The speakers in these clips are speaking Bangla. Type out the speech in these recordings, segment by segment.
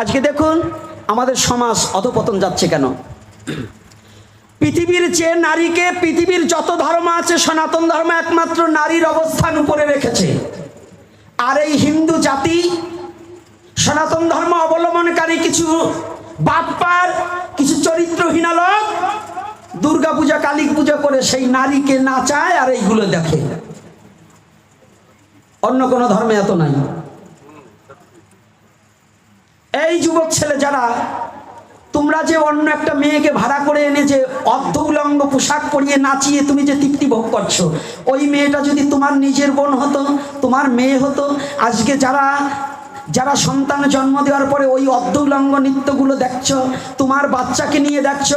আজকে দেখুন আমাদের সমাজ অধপতন যাচ্ছে কেন? পৃথিবীর চেয়ে নারীকে, পৃথিবীর যত ধর্ম আছে, সনাতন ধর্ম একমাত্র নারীর অবস্থান উপরে রেখেছে। আর এই হিন্দু জাতি, সনাতন ধর্ম অবলম্বনকারী কিছু বাটপার কিছু চরিত্রহীন লোক দুর্গা পূজা কালী পূজা করে সেই নারীকে নাচায় আর এইগুলো দেখে। অন্য কোনো ধর্মে এত নাই। যুবক ছেলে যারা, তোমরা যে অন্য একটা মেয়েকে ভাড়া করে এনে যে অর্ধ উলঙ্গ পোশাক পরিয়ে নাচিয়ে তুমি যে তৃপ্তি ভোগ করছ, ওই মেয়েটা যদি তোমার নিজের বোন হতো, তোমার মেয়ে হতো, আজকে যারা যারা সন্তান জন্ম দেওয়ার পরে ওই অর্ধ উলঙ্গ নৃত্যগুলো দেখছ, তোমার বাচ্চাকে নিয়ে দেখছ,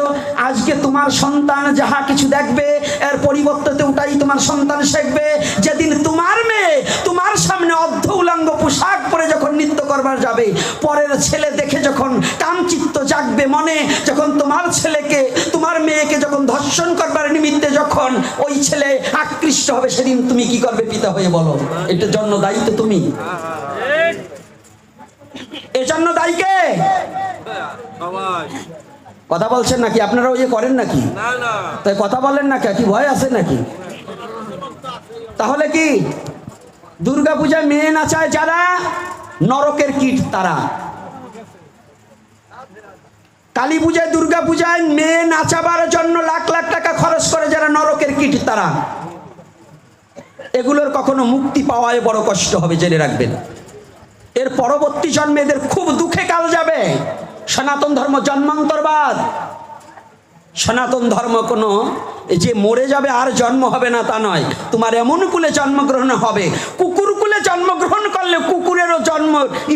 আজকে তোমার সন্তান যাহা কিছু দেখবে, এর পরিবর্তে ওটাই তোমার সন্তান শিখবে। যেদিন তোমার মেয়ে তোমার সামনে অর্ধ উলঙ্গ পোশাক পরে যখন নৃত্য করবার যাবে, পরের ছেলে দেখে যখন কামচিত্ত জাগবে মনে, যখন তোমার ছেলেকে, তোমার মেয়েকে যখন ধর্ষণ করবার নিমিত্তে যখন ওই ছেলে আকৃষ্ট হবে, সেদিন তুমি কি করবে পিতা হয়ে বলো? এটার জন্য দায়িত্ব তুমি। এজন্য দায়ী কে? কথা বলছেন নাকি? আপনারা ওই করেন নাকি? তাই কথা বলেন না কি ভয় আছে নাকি? তাহলে কি? দুর্গা পূজায় মেয়ে নাচায় যারা? নরকের কীট তারা। কালী পূজায় দুর্গা পূজায় মেয়ে নাচাবার জন্য লাখ লাখ টাকা খরচ করে যারা নরকের কীট তারা। এগুলোর কখনো মুক্তি পাওয়ায় বড় কষ্ট হবে জেনে রাখবেন। এর পরবর্তী জন্মে এদের খুব দুঃখে কাল যাবে। সনাতন ধর্ম জন্মান্তরবাদ সনাতন ধর্ম কোনো যে মরে যাবে আর জন্ম হবে না তা নয়। তোমার এমন কুলে জন্মগ্রহণ হবে। কুকুর কুলে জন্মগ্রহণ করলে কুকুরেরও জন্ম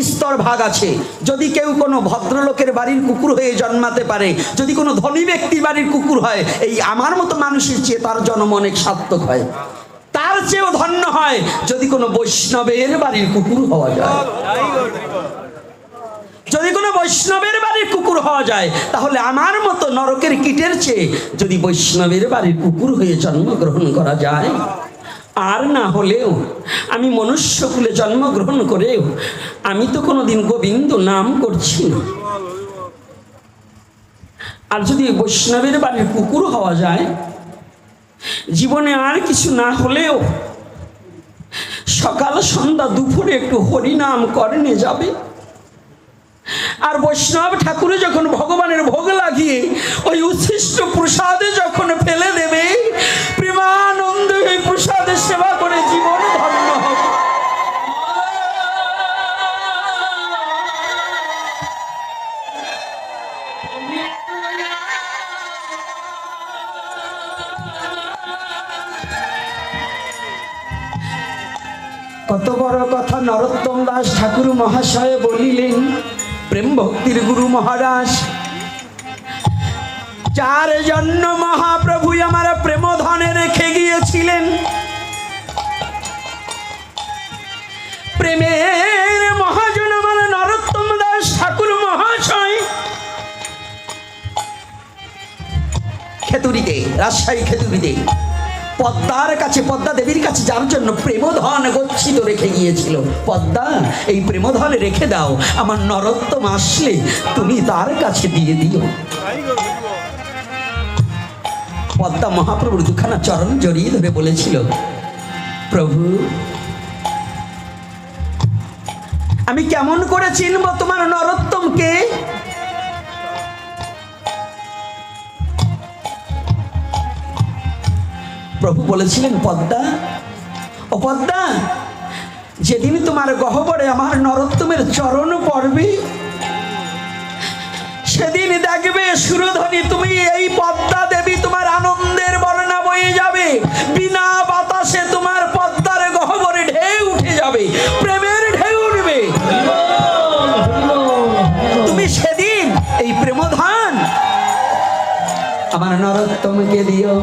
স্তর ভাগ আছে। যদি কেউ কোনো ভদ্রলোকের বাড়ির কুকুর হয়ে জন্মাতে পারে, যদি কোনো ধনী ব্যক্তির বাড়ির কুকুর হয়, এই আমার মতো মানুষের চেয়ে তার জন্ম অনেক সার্থক হয়। তার চেয়েও ধন্য হয়। কোনো বৈষ্ণবের বাড়ির কুকুর হওয়া যায়। যদি কোনো বৈষ্ণবের বাড়ির কুকুর হওয়া যায়, তাহলে আমার মতো নরকের কীটের চেয়ে যদি বৈষ্ণবের বাড়ির কুকুর হয়ে জন্মগ্রহণ করা যায়, আর না হলেও আমি মনুষ্যকুলে জন্মগ্রহণ করেও আমি তো কোনোদিন গোবিন্দ নাম করছি না। আর যদি বৈষ্ণবের বাড়ির কুকুর হওয়া যায়, জীবনে আর কিছু না হলেও সকাল সন্ধ্যা দুপুরে একটু হরিনাম করেনে যাবে। আর বৈষ্ণব ঠাকুরে যখন ভগবানের ভোগ লাগিয়ে ওই উচ্ছিষ্ট প্রসাদে যখন ফেলে দেবে, প্রেমানন্দ ওই প্রসাদে সেবা নরোত্তম দাস ঠাকুর মহাশয় বলিলেন, প্রেম ভক্তির গুরু মহারাজ, যার জন্য মহাপ্রভু আমার প্রেম ধনে রেখে গিয়েছিলেন, প্রেমের মহাজন আমার নরোত্তম দাস ঠাকুর মহাশয়, খেতুরিতে, রাজশাহী খেতুরিতে পদ্মার কাছে, পদ্মা দেবীর কাছে যার জন্য প্রেমধন গচ্ছিত রেখে গিয়েছিল। পদ্মা, এই প্রেমধন রেখে দাও, আমার নরোত্তম আসলে তুমি তার কাছে দিয়ে দিও। পদ্মা মহাপ্রভুর দুখানা চরণ জড়িয়ে ধরে বলেছিল, প্রভু, আমি কেমন করে চিনব তোমার নরোত্তমকে? প্রভু বলেছিলেন, পদ্মা, ও পদ্মা যেদিন তোমার গহবরে আমার নরোত্তমের চরণ পড়বে, সেদিন দেখবে সুরধ্বনি, তুমি এই পদ্মা দেবী তোমার আনন্দের বর্ণা বয়ে যাবে। বিনা বাতাসে তোমার পদ্মার গহবরে ঢেউ উঠে যাবে, প্রেমের ঢেউ উঠবে। তুমি সেদিন এই প্রেমধান আমার নরোত্তমকে দিও।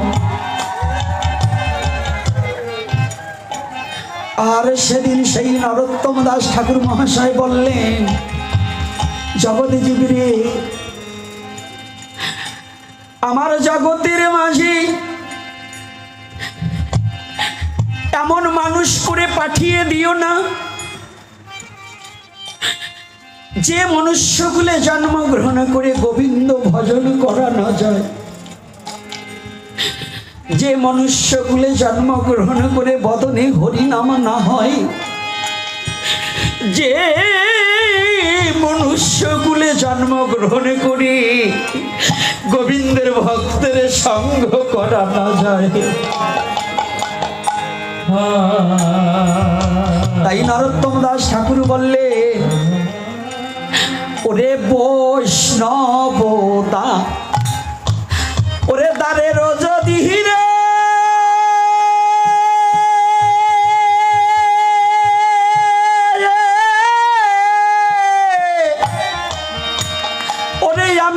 আর সেদিন সেই নরোত্তম দাস ঠাকুর মহাশয় বললেন, জগতে জীবরে, আমার জগতের মাঝে এমন মানুষ করে পাঠিয়ে দিও না, যে মনুষ্যকুলে জন্মগ্রহণ করে গোবিন্দ ভজন করা না যায়। যে মনুষ্যকুলে জন্মগ্রহণ করে বদনে হরিনাম না হয়, যে মনুষ্যকুলে জন্মগ্রহণ করে গোবিন্দের ভক্তের সঙ্গ করা না যায়। তাই নরোত্তম দাস ঠাকুর বললে, ওরে বৈষ্ণবতা ওরে দ্বারের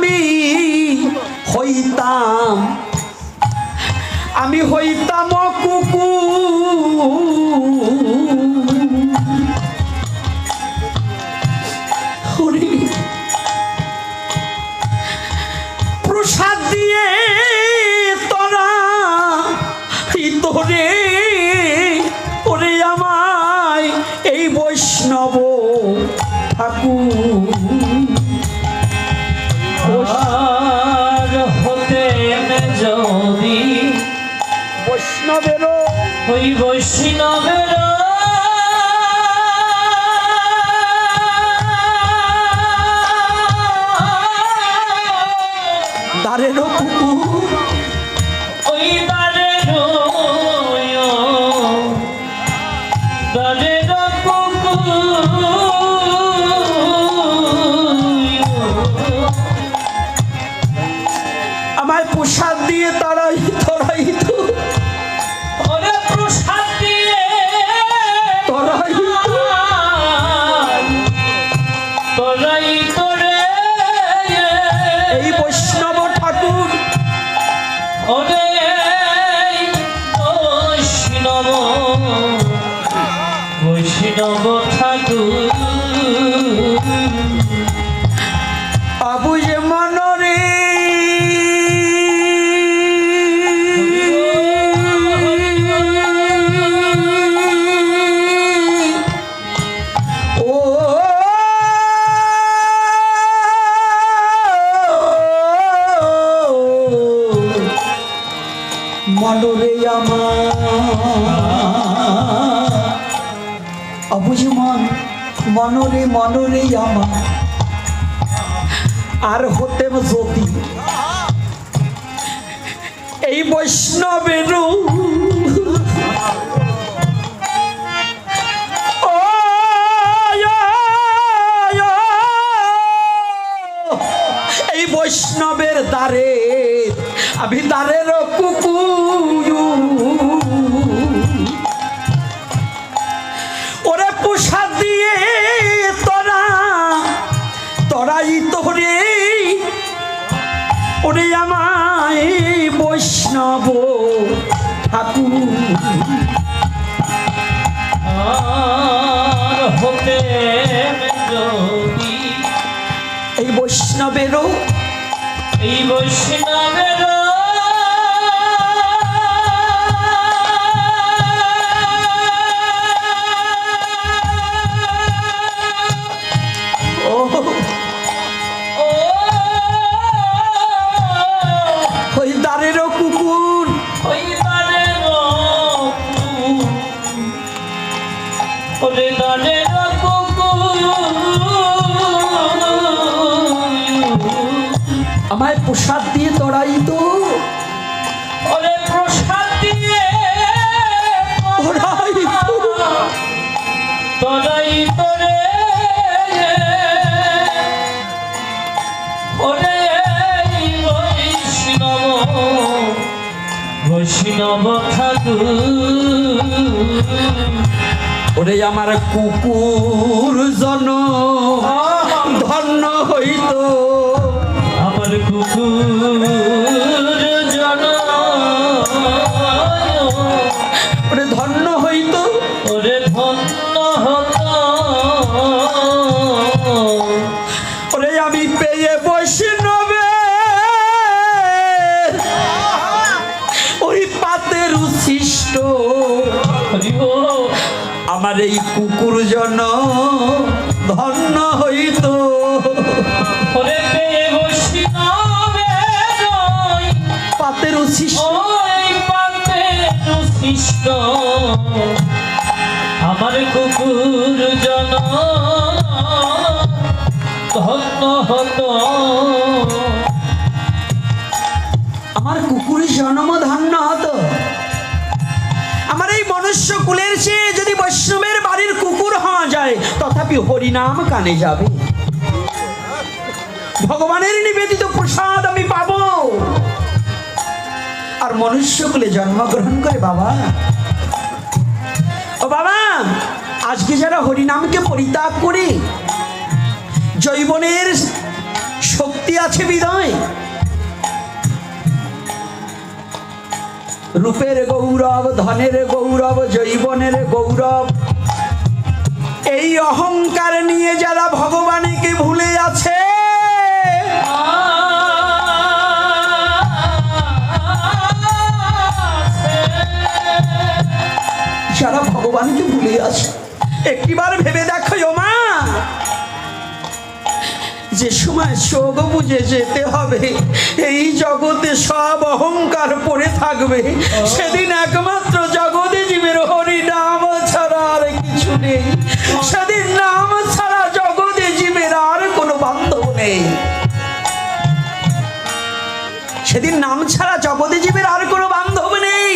আমি হইতাম আমি হইতাম কুকুর। দ্বারেরও কুকুর ওই দ্বারে বৈষ্ণবের দ্বারে আমি দ্বারের কুকুর। ওরে প্রসাদ দিয়ে তোরা তোরাই তোরে ওরে আমায় বৈষ্ণব ঠাকুর। হতে এই বৈষ্ণবেরও এই বৈষ্ণবের আমায় প্রসাদ দিয়ে তোরাই তো। ওরে প্রসাদ দিয়ে তোরাই তো। তোরাই তোরে ওরে বৈষ্ণব বৈষ্ণব ঠাকুর। ওরে আমার কুকুর জন ধন্য হইতো। আমার কৃষ্ণ। আমার কুকুর জন ধন্য হত। আমার কুকুর জন্ম ধন্য হত। আমার এই মনুষ্য কুলের চেয়ে যদি বৈষ্ণবের বাড়ির কুকুর হওয়া যায়, তথাপি হরিনাম কানে যাবে। ভগবানের নিবেদিত প্রসাদ আমি পাবো। আর মনুষ্য কুলে জন্মগ্রহণ করে বাবা। ও বাবা, আজকে যারা হরিনামকে পরিত্যাগ করে জৈবনের শক্তি আছে বিদয়। রূপের গৌরব, ধনের গৌরব জৈবনের গৌরব। এই অহংকার নিয়ে যারা ভগবানকে ভুলে আছে ভগবানকে ভুলে আছে? একটিবার ভেবে দেখো মা। যে সময় চোখ বুঝে যেতে হবে, এই জগতে সব অহংকার পড়ে থাকবে। সেদিন একমাত্র জগতে জীবের হরি নাম ছাড়া আর কিছু নেই। সেদিন নাম ছাড়া জগতে জীবের আর কোনো বান্ধব নেই। সেদিন নাম ছাড়া জগতে জীবের আর কোনো বান্ধব নেই।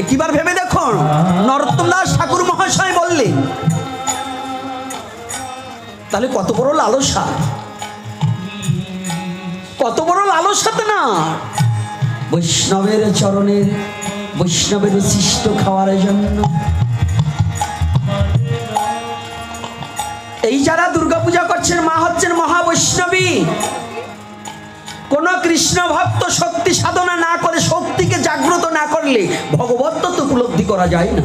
একটিবার ভেবে দেখুন নরোত্তম ঠাকুর মহাশয় বললেন তাহলে কত বড় লালসা? কত বড় লালসাতে না? বৈষ্ণবের চরণের বৈষ্ণবের সৃষ্ট খাওয়ার জন্য। এই যারা দুর্গাপূজা করছেন, মা হচ্ছেন মহাবৈষ্ণবী। কোন কৃষ্ণ ভক্ত শক্তি সাধনা না করে শক্তিকে জাগ্রত না করলে ভগবত্ব তো উপলব্ধি করা যায় না।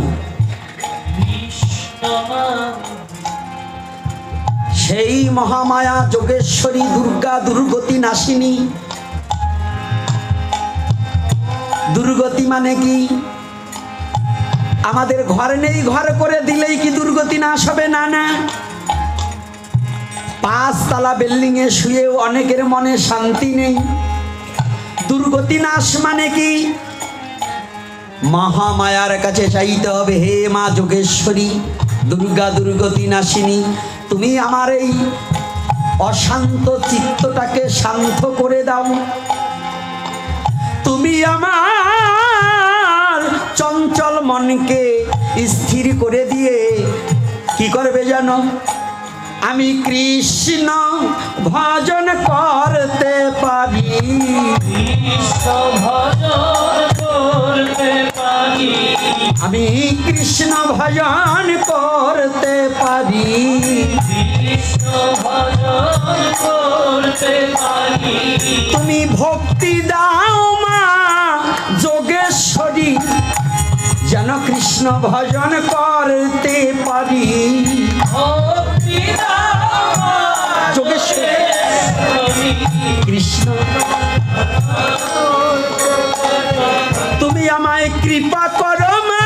সেই মহামায়া যোগেশ্বরী, দুর্গা, দুর্গতি নাসিনী দুর্গতি মানে কি? আমাদের ঘর নেই, ঘর করে দিলেই কি দুর্গতি নাশ হবে? না না। পাঁচতলা বিল্ডিং এ শুয়েও অনেকের মনে শান্তি নেই। দুর্গতি নাশ মানে কি? মহামায়ার কাছে চাইতে হবে, হে মা যোগেশ্বরী, দুর্গা দুর্গতি নাশিনী তুমি আমার এই অশান্ত চিত্তটাকে শান্ত করে দাও। তুমি আমার চঞ্চল মনকে স্থির করে দিয়ে কি করবে জানো? আমি কৃষ্ণ ভজন করতে পারি। আমি কৃষ্ণ ভজন করতে পারি। তুমি ভক্তি দাও মা যোগেশ্বরী যেন কৃষ্ণ ভজন করতে পারি। ভক্তি তুমি আমায় কৃপা করো মা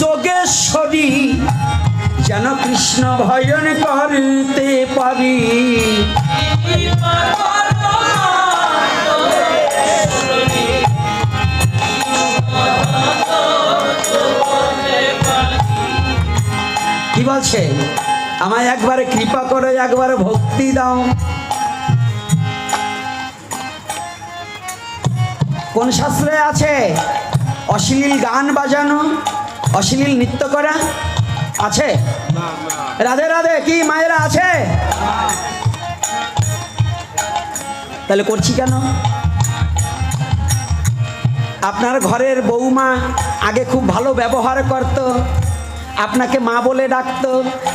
যোগেশ্বরী। যেন কৃষ্ণ ভজন করতে পারি। কি বলছে? আমায় একবারে কৃপা করো, একবারে ভক্তি দাও। কোন শাস্ত্রে আছে? অশ্লীল গান বাজানো, অশ্লীল নৃত্য করা? আছে? রাধে রাধে, কি মায়েরা আছে? তাহলে করছি কেন? আপনার ঘরের বৌমা আগে খুব ভালো ব্যবহার করত। আপনাকে মা বলে ডাকতো,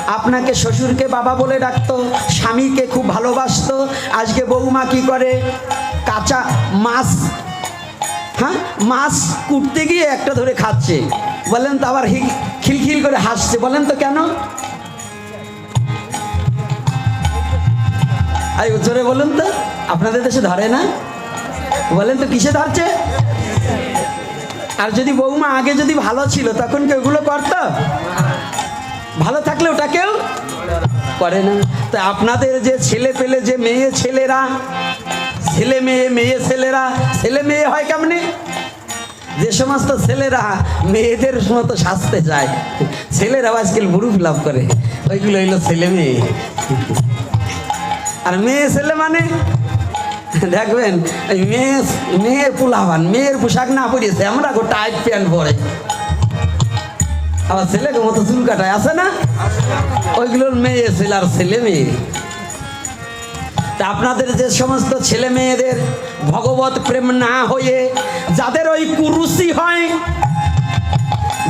আপনাকে শ্বশুরকে বাবা বলে ডাকতো, স্বামীকে খুব ভালোবাসতো। আজকে বৌমা কি করে? কাঁচা মাছ হ্যাঁ? মাছ কুটতে গিয়ে একটা ধরে খাচ্ছে। বলেন তো আবার খিলখিল করে হাসছে। বলেন তো কেন? আই জোরে বলুন তো, আপনাদের দেশে ধরে না? বলেন তো কিসে ধরছে? আর যদি বৌমা আগে যদি ভালো ছিল, তখন কি ওগুলো করতো? ভালো থাকলে ওটা কেউ করে না। তা আপনাদের যে ছেলে পেলে, যে মেয়ে ছেলেরা, ছেলে মেয়ে মেয়ে ছেলেরা, ছেলে মেয়ে হয় কেমনে? যে সমস্ত ছেলেরা মেয়েদের মতো সাজতে যায়, ছেলেরাও আজকাল বুড়ু লাভ করে। ওইগুলো হইল ছেলে মেয়ে। আর মেয়ে ছেলে মানে? দেখবেন, এই মেয়ে মেয়ে পুলাবান মেয়ের পোশাক না পরিয়েছে আমরা গো টাইট প্যান্ট পরে। আবার ছেলেকে মতো চুল কাটায় আছে না? ওইগুলোর মেয়ে ছেলে আর ছেলে মেয়ে। তা আপনাদের যে সমস্ত ছেলে মেয়েদের ভগবত প্রেম না হয়ে যাদের ওই কুরুসি হয়,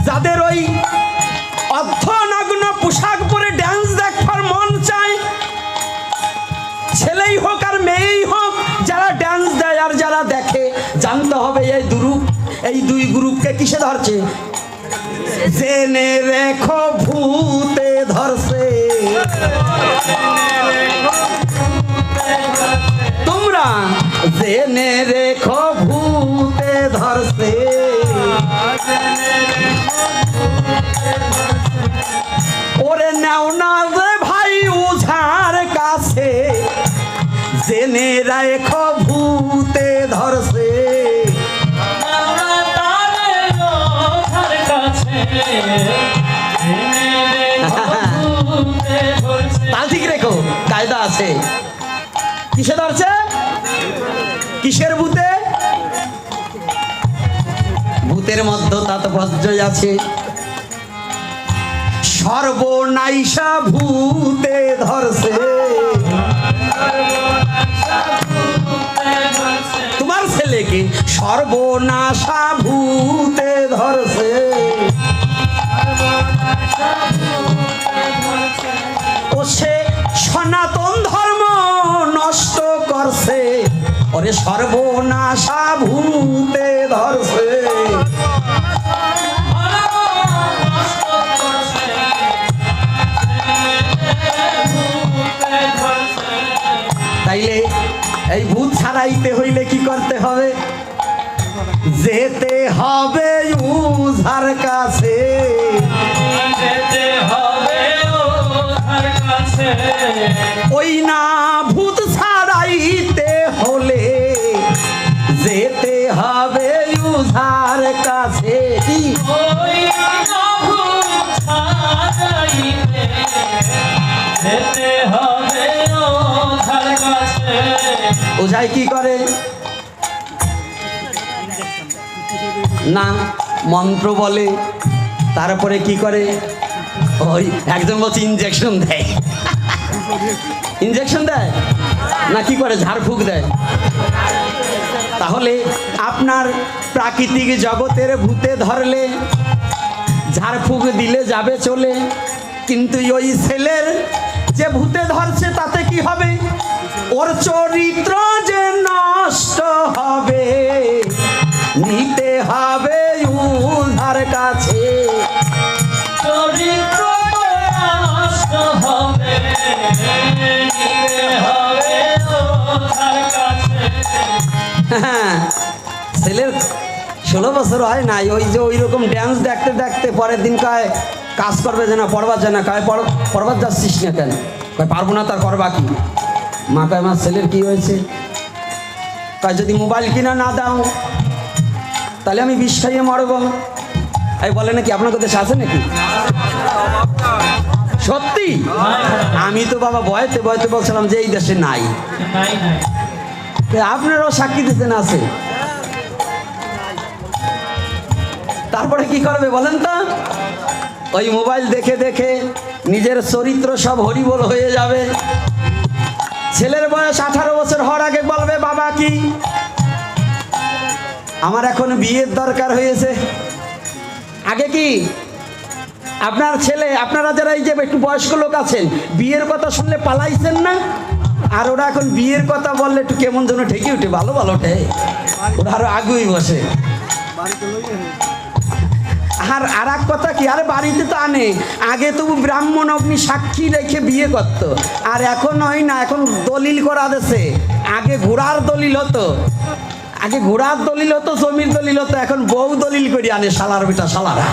যাদের ওই অর্ধনগ্ন পোশাক পরে আর যারা দেখে, জানতে হবে এই গ্রুপ এই দুই গ্রুপকে কিসে ধরছে? জেনে রেখো ভূতে ধরছে। তোমরা জেনে রেখো ভূতে ধরছে। ওরে নাও না রে ভাই উঝার কাছে। জেনে রেখো ভূতে ধরছে। তাল ঠিক রেখো কায়দা আছে। কিসে ধরছে? কিসের ভূতে? ভূতের মধ্যে তা তো বজ্রই আছে। সর্বনাইসা ভূতে ধরছে। তোমার ছেলেকে সর্বনাশা ভূতে ধরছে। ও সে সনাতন ধর্ম নষ্ট করছে। ওরে সর্বনাশা ভূতে ধরছে। এই ভূত ছাড়াইতে হইলে কি করতে হবে? যেতে হবে উঝার কাছে। যেতে হবে কাছে। ওই না ভূত ছাড়াইতে হলে যেতে হবে উঝার কাছে? ওই প্রভু ছাড়াইতে যেতে হবে কাছে। ওঝাই কি করে? না, মন্ত্র বলে, তারপরে কি করে? ওই একজন বলছে ইঞ্জেকশন দেয়। ইঞ্জেকশন দেয়? না, কি করে? ঝাড়ফুঁক দেয়। তাহলে আপনার প্রাকৃতিক জগতের ভূতে ধরলে, ঝাড়ফুঁক দিলে যাবে চলে, কিন্তু ওই ছেলের যে ভূতে ধরছে তাতে কি হবে? ওর চরিত্র যে নষ্ট হবে নিতে হবে উধার কাছে। চরিত্র নষ্ট হবে নিতে হবে ওঠার কাছে। হ্যাঁ ছেলের ষোলো বছর হয় নাই ওই যে ওই রকম ড্যান্স দেখতে দেখতে পরের দিন কয় কাজ করবে যে না পড়বার যায় না কয় পড়- পড়বার যাচ্ছিস না কেন? পারব না তার করবা কি? মা কয় আমার ছেলের কি হয়েছে? কয় যদি মোবাইল কিনা না দাও, তাহলে আমি বিষ খাইয়ে মরবো। এই বলে নাকি আপনার দেশে আছে নাকি? সত্যি? আমি তো বাবা বয়তে বয়তে বলছিলাম যে এই দেশে নাই। তো আপনারাও সাক্ষী দিতেন আছে? তারপরে কি করবে বলেন তো? ওই মোবাইল দেখে দেখে নিজের চরিত্র সব হরিবল হয়ে যাবে। ছেলের বয়স আঠারো বছর হওয়ার আগে বলবে, বাবা কি? আমার এখন বিয়ের দরকার হয়েছে। আগে কি? আপনার ছেলে, আপনারা যারা এই যে একটু বয়স্ক লোক আছেন, বিয়ের কথা শুনলে পালাইছেন না? আর ওরা এখন বিয়ের কথা বললে একটু কেমন যেন ঠেকে উঠে, ভালো ভালো ওঠে ওরা আরও আগুই বসে। আর আর এক কথা কি, আরে বাড়িতে তো আনে। আগে তবু ব্রাহ্মণ অগ্নি সাক্ষী রেখে বিয়ে করত। আর এখন হয় না, এখন দলিল করা দেছে। আগে ঘোড়ার দলিল হতো। আগে ঘোড়ার দলিল হতো, জমির দলিল হতো, এখন বউ দলিল করি আনে সালার বেটা, শালারা।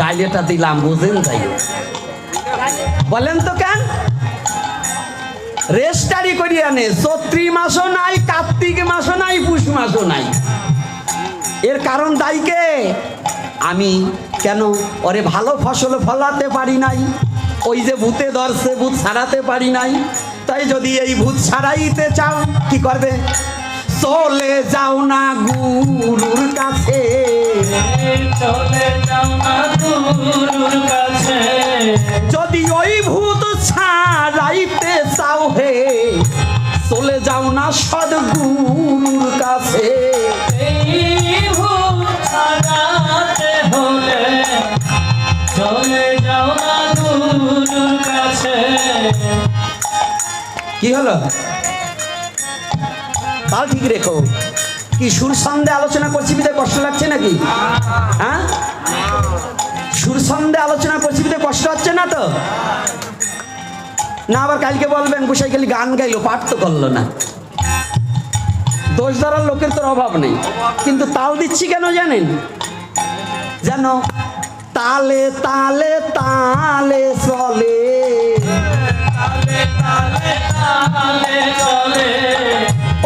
গাইলেটা দিলাম, বুঝেন তাই বলেন তো কেন? রেস্টারি করি আনে, চত্রি মাসও নাই, কার্তিক মাসও নাই, পুষ মাসও নাই। এর কারণ দায়ীকে আমি। কেন? ওরে ভালো ফসল ফলাতে পারি নাই। ওই যে ভূতে ধরছে ভূত ছাড়াতে পারি নাই। তাই যদি এই ভূত ছাড়াইতে চাও কি করবে? চলে যাও না গুরুর কাছে। চলে যাও না গুরুর কাছে। যদি ওই ভূত ছাড়াইতে চাও হে চলে যাও না সদ্গুরুর কাছে। এই ভূত ছাড়াতে হলে চলে যাও না গুরুর কাছে। কি হলো? তাও ঠিক রেখো। কি সুর ছন্দে আলোচনা করছি বিদে কষ্ট লাগছে নাকি? হ্যাঁ? সুর ছন্দে আলোচনা করছি বিদে কষ্ট হচ্ছে না তো? না, আবার কালকে বলবেন গোসাই খালি গান গাইলো, পাঠ তো করল না। দোষ ধরার লোকের তোর অভাব নেই। কিন্তু তাল দিচ্ছি কেন জানেন? যেন তালে তালে তালে চলে।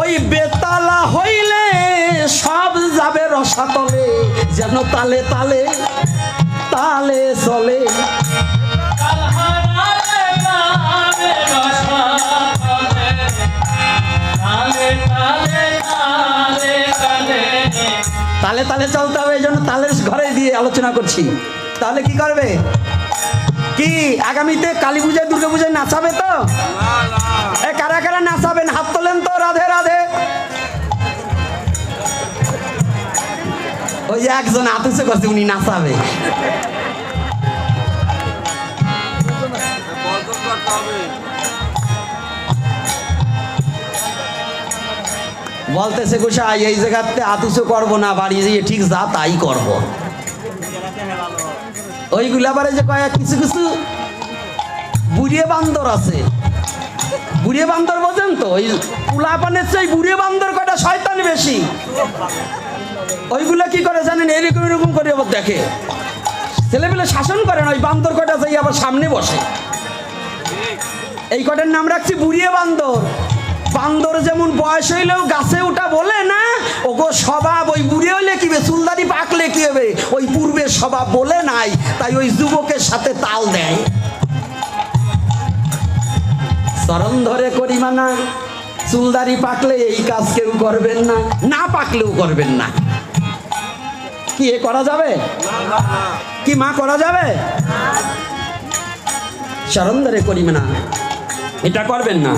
ওই বেতালা হইলে সব যাবে রসাতলে। যেন তালে তালে তালে চলে। তালে তালে চলতে হবে, এই জন্য তালের ঘরে দিয়ে আলোচনা করছি। তাহলে কি করবে? কি, আগামীতে কালী পূজায় দুর্গা পূজায় নাচাবে তো? কারা কারা নাচাবেন? হাত তোলেন তো, রাধে রাধে। ওই একজন আতুসে করছে, উনি নাচাবে। বলতেছে গোসাই এই জায়গাতে আতুসে করব না, বাড়ি যেয়ে ঠিক যা তাই করব। ওইগুলা বারে যে কয়েক কিছু কিছু বুড়িয়ে বান্দর আছে। বুড়িয়ে বান্দর বোঝেন তো, ওই পুলাপানের চেয়ে বুড়িয়ে বান্দর কটা শয়তান বেশি। ওইগুলা কি করে জানেন? এরকম এরকম করে আবার দেখে। ছেলেপেলে শাসন করে না, ওই বান্দর কটা যাই আবার সামনে বসে। এই কটার নাম রাখছি? বুড়িয়ে বান্দর। বান্দর যেমন বয়স হইলেও গাছে ওটা বলে না, ওগো স্বভাব ওই বুড়ে হইলে কি হবে চুলদারি পাকলে কি হবে? ওই পূর্বের স্বভাব বলে নাই, তাই ওই যুবকের সাথে তাল দেয়। চরণ ধরে করি মানা চুলদারি পাকলে এই কাজ কেউ করবেন না না পাকলেও করবেন না। কি এ করা যাবে? কি মা করা যাবে? চরণ ধরে করি মানা, এটা করবেন না।